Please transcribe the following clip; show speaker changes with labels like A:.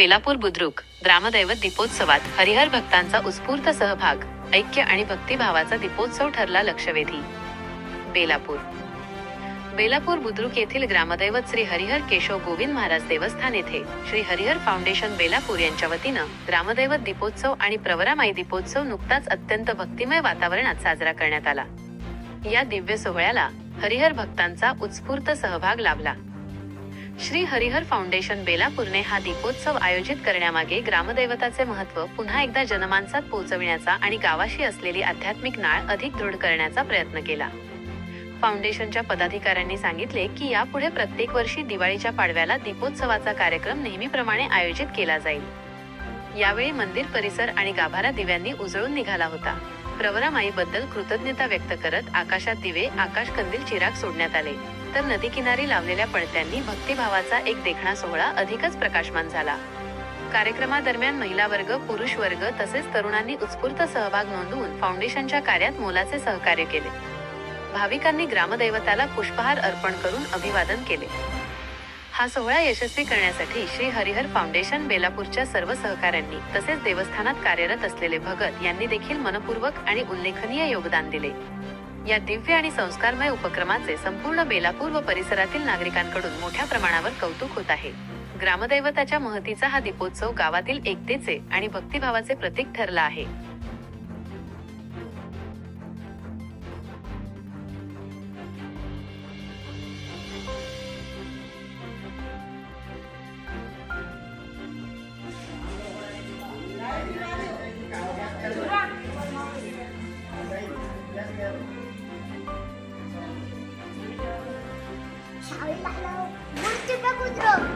A: बेलापूर बुद्रुक ग्रामदैवत दीपोत्सवात हरिहर भक्तांचा उत्स्फूर्त सहभाग ऐक्य आणि भक्तिभावाचा दीपोत्सव ठरला लक्षवेधी. बेलापूर. बेलापूर बुद्रुक येथील ग्रामदैवत श्री हरिहर केशव गोविंद महाराज देवस्थान येथे श्री हरिहर फाउंडेशन बेलापूर यांच्या वतीनं ग्रामदैवत दीपोत्सव आणि प्रवरामाई दीपोत्सव नुकताच अत्यंत भक्तिमय वातावरणात साजरा करण्यात आला. या दिव्य सोहळ्याला हरिहर भक्तांचा उत्स्फूर्त सहभाग लाभला. श्री हरिहर फाउंडेशन बेलापूरने हा दीपोत्सव आयोजित करण्यामागे ग्रामदैवताचे महत्त्व पुन्हा एकदा जनमानसात पोहोचविण्याचा आणि गावाशी असलेली आध्यात्मिक नाळ अधिक दृढ करण्याचा प्रयत्न केला. फाउंडेशनच्या पदाधिकाऱ्यांनी सांगितले की यापुढे प्रत्येक वर्षी दिवाळीच्या पाडव्याला दीपोत्सवाचा कार्यक्रम नेहमीप्रमाणे आयोजित केला जाईल. यावेळी मंदिर परिसर आणि गाभारा दिव्यांनी उजळून निघाला होता. प्रवरामाईबद्दल कृतज्ञता व्यक्त करत आकाशात दिवे आकाश कंदील चिराग सोडण्यात आले. तर नदीकिनारी लावलेल्या पणत्यांनी भक्तिभावाचा एक देखणा सोहळा अधिकच प्रकाशमान झाला. कार्यक्रमादरम्यान महिला वर्ग पुरुष वर्ग तसेच तरुणांनी उत्स्फूर्त सहभाग नोंदवून फाउंडेशनच्या कार्यात मोलाचे सहकार्य केले. भाविकांनी ग्रामदैवताला पुष्पहार अर्पण करून अभिवादन केले. हा सोहळा यशस्वी करण्यासाठी श्री हरिहर फाउंडेशन बेलापूरच्या सर्व सहकाऱ्यांनी तसेच देवस्थानात कार्यरत असलेले भगत यांनी देखील मनपूर्वक आणि उल्लेखनीय योगदान दिले. या दिव्य आणि संस्कारमय उपक्रमाचे संपूर्ण बेलापूर व परिसरातील नागरिकांकडून मोठ्या प्रमाणावर कौतुक होत आहे. ग्रामदैवताच्या महतीचा हा दीपोत्सव गावातील एकतेचे आणि भक्तिभावाचे प्रतीक ठरला आहे.
B: शाळेत आलो. मस्त का कुत्रं?